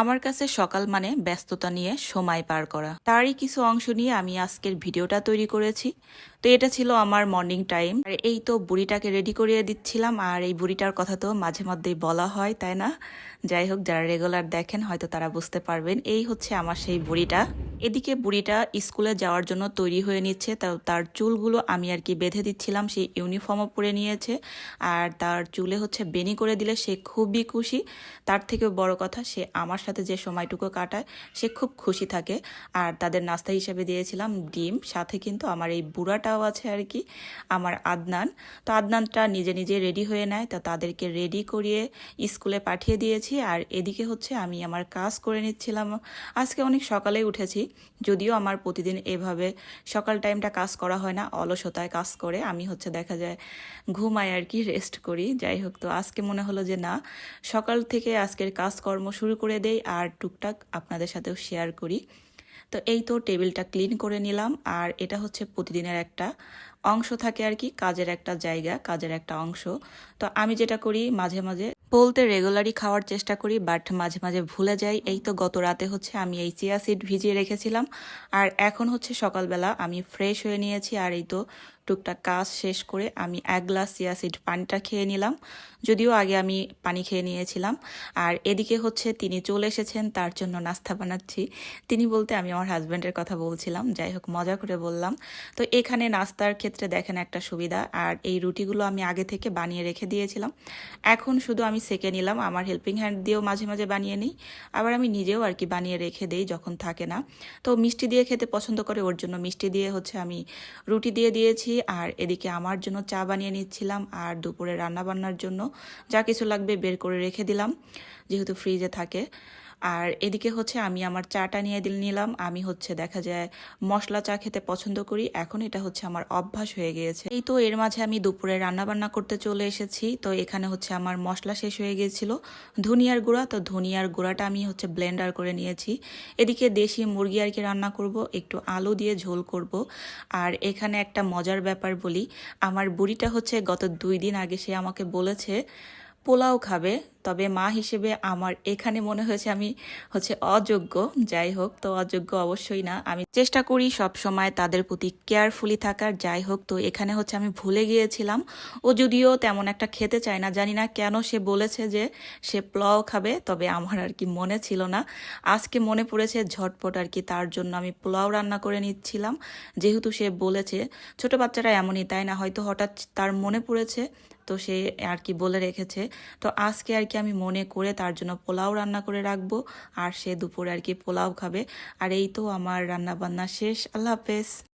আমার কাছে সকাল মানে ব্যস্ততা নিয়ে সময় পার করা। তারই কিছু অংশ নিয়ে আমি আজকের ভিডিওটা তৈরি করেছি। তো এটা ছিল আমার মর্নিং টাইম আর এই তো বুড়িটাকে রেডি করিয়ে দিচ্ছিলাম। আর এই বুড়িটার কথা তো মাঝে মধ্যেই বলা হয়, তাই না? যাই হোক, যারা রেগুলার দেখেন, হয়তো তারা বুঝতে পারবেন। এই হচ্ছে আমার সেই বুড়িটা। এদিকে বুড়িটা স্কুলে যাওয়ার জন্য তৈরি হয়ে নিচ্ছে। তার চুলগুলো আমি আর কি বেঁধে দিচ্ছিলাম সে ইউনিফর্মও পরে নিয়েছে। আর তার চুলে হচ্ছে বেনি করে দিলে সে খুবই খুশি। তার থেকেও বড় কথা, সে আমার সাথে যে সময়টুকু কাটায়, সে খুব খুশি থাকে। আর তাদের নাস্তা হিসেবে দিয়েছিলাম ডিম, সাথে কিন্তু আমার এই বুড়াটাও আছে আর কি, আমার আদনান। তো আদনানটা নিজে নিজে রেডি হয়ে নেয়। তো তাদেরকে রেডি করিয়ে স্কুলে পাঠিয়ে দিয়েছি। আর এদিকে হচ্ছে আমি আমার কাজ করে নিচ্ছিলাম। আজকে অনেক সকালেই উঠেছি। যদিও আমার প্রতিদিন এভাবে সকাল টাইমটা কাজ করা হয় না, অলসতায় কাজ করে আমি হচ্ছে দেখা যায় ঘুমাই আর কি রেস্ট করি। যাই হোক, তো আজকে মনে হলো যে না, সকাল থেকে আজকের কাজকর্ম শুরু করে দেই আর টুকটাক আপনাদের সাথেও শেয়ার করি। তো এই তো টেবিলটা ক্লিন করে নিলাম আর এটা হচ্ছে প্রতিদিনের একটা অংশ থাকে আর কি, কাজের একটা জায়গা, কাজের একটা অংশ। তো আমি যেটা করি, মাঝে মাঝে বলতে রেগুলারই খাওয়ার চেষ্টা করি, বাট মাঝে মাঝে ভুলে যাই। এই তো গত রাতে হচ্ছে আমি এই চিয়া সিড ভিজিয়ে রেখেছিলাম। আর এখন হচ্ছে সকালবেলা আমি ফ্রেশ হয়ে নিয়েছি, আর এই তো টুকটাক কাজ শেষ করে আমি এক গ্লাস চিয়া সিড পানিটা খেয়ে নিলাম। যদিও আগে আমি পানি খেয়ে নিয়েছিলাম। আর এদিকে হচ্ছে তিনি চলে এসেছেন, তার জন্য নাস্তা বানাচ্ছি। তিনি বলতে আমি আমার হাজব্যান্ডের কথা বলছিলাম, যাই হোক মজা করে বললাম। তো এখানে নাস্তার ক্ষেত্রে দেখেন একটা সুবিধা, আর এই রুটিগুলো আমি আগে থেকে বানিয়ে রেখে দিয়েছিলাম। এখন শুধু আমি সেকে নিলাম, আমার হেল্পিং হ্যান্ড দিয়েও মাঝে মাঝে বানিয়ে নিই। আবার আমি নিজেও আর কি বানিয়ে রেখে দেই যখন থাকে না। তো মিষ্টি দিয়ে খেতে পছন্দ করে, ওর জন্য মিষ্টি দিয়ে হচ্ছে আমি রুটি দিয়ে দিয়েছি। আর এদিকে আমার জন্য চা বানিয়ে নিচ্ছিলাম আর দুপুরে রান্না বান্নার জন্য যা কিছু লাগবে বের করে রেখে দিলাম, যেহেতু ফ্রিজে থাকে। আর এদিকে হচ্ছে আমি আমার চাটা নিয়ে দিল নিলাম। আমি হচ্ছে দেখা যায় মশলা চা খেতে পছন্দ করি। এখন এটা হচ্ছে আমার অভ্যাস হয়ে গিয়েছে। এই তো এর মাঝে আমি দুপুরে রান্না বান্না করতে চলে এসেছি। তো এখানে হচ্ছে আমার মশলা শেষ হয়ে গিয়েছিল। ধনিয়ার গুঁড়া, তো ধনিয়ার গুঁড়াটা আমি হচ্ছে ব্লেন্ডার করে নিয়েছি। এদিকে দেশি মুরগি আর কি রান্না করব। একটু আলু দিয়ে ঝোল করব। আর এখানে একটা মজার ব্যাপার বলি। আমার বুড়িটা হচ্ছে গত দুই দিন আগে সে আমাকে বলেছে, পোলাও খাবে। তবে মা হিসেবে আমার এখানে মনে হয়েছে আমি হচ্ছে অযোগ্য, যাই হোক, তো অযোগ্য অবশ্যই না। আমি চেষ্টা করি সব সময় তাদের প্রতি কেয়ারফুলি থাকার, যাই হোক, তো এখানে হচ্ছে আমি ভুলে গিয়েছিলাম। ও যদিও তেমন একটা খেতে চায় না, জানি না কেন সে বলেছে যে সে পোলাও খাবে, তবে আমার আর কি মনে ছিল না। আজকে মনে পড়েছে ঝটপট আর কি তার জন্য আমি পোলাও রান্না করে নিচ্ছিলাম। যেহেতু সে বলেছে, ছোট বাচ্চারা এমনই, তাই না? হয়তো হঠাৎ তার মনে পড়েছে, তো সে আর কি বলে রেখেছে। তো আজকে আর কি আমি মনে করে তার জন্য পোলাও রান্না করে রাখব। আর সে দুপুরে আর কি পোলাও খাবে। আর এই তো আমার রান্না বান্না শেষ। আল্লাহ হাফেজ।